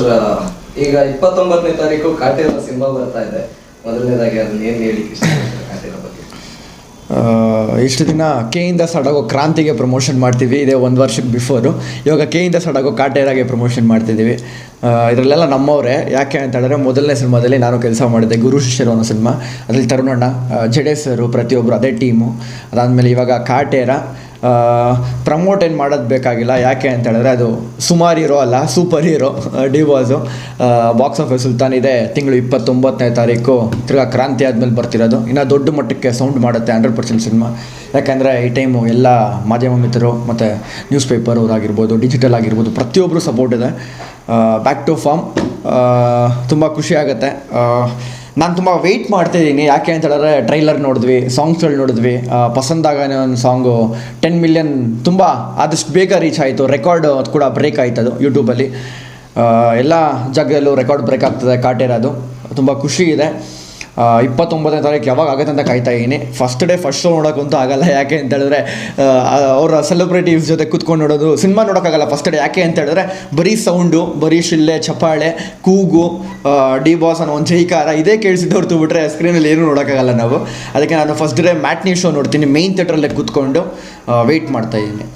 Sir ಈಗ ಇಪ್ಪತ್ತೊಂಬತ್ತನೇ ತಾರೀಕು ಕಾಟೇರ ಸಿನಿಮಾ ಬರ್ತಾ ಇದೆ. ಮೊದಲನೇದಾಗಿ ಅದನ್ನ ಏನು ಕಾಟೇರ ಬಗ್ಗೆ? ಇಷ್ಟು ದಿನ ಕೆಯಿಂದ ಸಡಗೋ ಕ್ರಾಂತಿಗೆ ಪ್ರಮೋಷನ್ ಮಾಡ್ತೀವಿ. ಇದೇ ಒಂದು ವರ್ಷಕ್ಕೆ ಬಿಫೋರು. ಇವಾಗ ಕೆ ಇಂದ ಸಡಗೋ ಕಾಟೇರಾಗೆ ಪ್ರಮೋಷನ್ ಮಾಡ್ತಿದ್ದೀವಿ. ಇದರಲ್ಲೆಲ್ಲ ನಮ್ಮವರೇ. ಯಾಕೆ ಅಂತ ಹೇಳಿದ್ರೆ ಮೊದಲನೇ ಸಿನಿಮಾದಲ್ಲಿ ನಾನು ಕೆಲಸ ಮಾಡಿದ್ದೆ. ಗುರು ಶಿಷ್ಯರು ಅನ್ನೋ ಸಿನಿಮಾ. ಅದರಲ್ಲಿ ತರುಣಣ್ಣ ಜಡೇಸರು ಜಡೆ ಪ್ರತಿಯೊಬ್ಬರು ಅದೇ ಟೀಮು ಅದಾದಮೇಲೆ ಇವಾಗ ಕಾಟೇರ. ಪ್ರಮೋಟ್ ಏನು ಮಾಡೋದು ಬೇಕಾಗಿಲ್ಲ, ಯಾಕೆ ಅಂತ ಹೇಳಿದ್ರೆ ಅದು ಸುಮಾರು ಹೀರೋ ಅಲ್ಲ, super hero D boss box office Sultan ಇದೆ, ತಿಂಗಳು ಇಪ್ಪತ್ತೊಂಬತ್ತನೇ ತಾರೀಕು, ತಿರ್ಗಾ ಕ್ರಾಂತಿ ಆದಮೇಲೆ ಬರ್ತಿರೋದು. ಇನ್ನು ದೊಡ್ಡ ಮಟ್ಟಕ್ಕೆ ಸೌಂಡ್ ಮಾಡುತ್ತೆ ಹಂಡ್ರೆಡ್ ಪರ್ಸೆಂಟ್ ಸಿನಿಮಾ. ಯಾಕೆಂದರೆ ಈ ಟೈಮು ಎಲ್ಲ ಮಾಧ್ಯಮ ಮಿತ್ರರು ಮತ್ತು ನ್ಯೂಸ್ ಪೇಪರ್ ಆಗಿರ್ಬೋದು ಡಿಜಿಟಲ್ ಆಗಿರ್ಬೋದು ಪ್ರತಿಯೊಬ್ಬರು ಸಪೋರ್ಟ್ ಇದೆ. ಬ್ಯಾಕ್ ಟು ಫಾರ್ಮ್ ತುಂಬ ಖುಷಿ ಆಗುತ್ತೆ. ನಾನು ತುಂಬ ವೆಯ್ಟ್ ಮಾಡ್ತಿದ್ದೀನಿ ಯಾಕೆ ಅಂತ ಹೇಳಿದ್ರೆ ಟ್ರೈಲರ್ ನೋಡಿದ್ವಿ ಸಾಂಗ್ಸ್ಗಳು ನೋಡಿದ್ವಿ. ಆ, ಪಸಂದಾಗನೇ ಒಂದು ಸಾಂಗು ಟೆನ್ ಮಿಲಿಯನ್ ತುಂಬ ಆದಷ್ಟು ಬೇಗ ರೀಚ್ ಆಯಿತು. ರೆಕಾರ್ಡ್ ಕೂಡ ಬ್ರೇಕ್ ಆಯ್ತು ಅದು ಯೂಟ್ಯೂಬಲ್ಲಿ ಎಲ್ಲ ಜಾಗದಲ್ಲೂ ರೆಕಾರ್ಡ್ ಬ್ರೇಕ್ ಆಗ್ತದೆ ಅದು. ತುಂಬ ಖುಷಿ ಇದೆ. ಇಪ್ಪತ್ತೊಂಬತ್ತನೇ ತಾರೀಕು ಯಾವಾಗ ಆಗುತ್ತೆ ಅಂತ ಕಾಯ್ತಾ ಇದ್ದೀನಿ. ಫಸ್ಟ್ ಡೇ ಫಸ್ಟ್ ಶೋ ನೋಡೋಕ್ಕಂತೂ ಆಗಲ್ಲ, ಯಾಕೆ ಅಂತ ಹೇಳಿದ್ರೆ ಅವರ ಸೆಲೆಬ್ರಿಟೀಸ್ ಜೊತೆ ಕೂತ್ಕೊಂಡು ನೋಡೋದು, ಸಿನಿಮಾ ನೋಡೋಕ್ಕಾಗಲ್ಲ ಫಸ್ಟ್ ಡೇ ಯಾಕೆ ಅಂತ ಹೇಳಿದ್ರೆ, ಬರೀ ಸೌಂಡು ಬರೀ ಶಿಲ್ಲೆ, ಚಪ್ಪಾಳೆ, ಕೂಗು ಡಿ ಬಾಸ್ ಅನ್ನೋ ಒಂದು ಜೈಕಾರ ಇದೇ ಕೇಳಿಸಿದ್ದು ಹೊರತು ಬಿಟ್ಟರೆ ಸ್ಕ್ರೀನಲ್ಲಿ ಏನೂ ನೋಡೋಕ್ಕಾಗಲ್ಲ ನಾವು. ಅದಕ್ಕೆ ನಾನು ಫಸ್ಟ್ ಡೇ ಮ್ಯಾಟ್ನಿ ಶೋ ನೋಡ್ತೀನಿ ಮೇಯ್ನ್ ಥಿಯೇಟ್ರಲ್ಲೇ ಕೂತ್ಕೊಂಡು ವೆಯ್ಟ್ ಮಾಡ್ತಾ ಇದ್ದೀನಿ.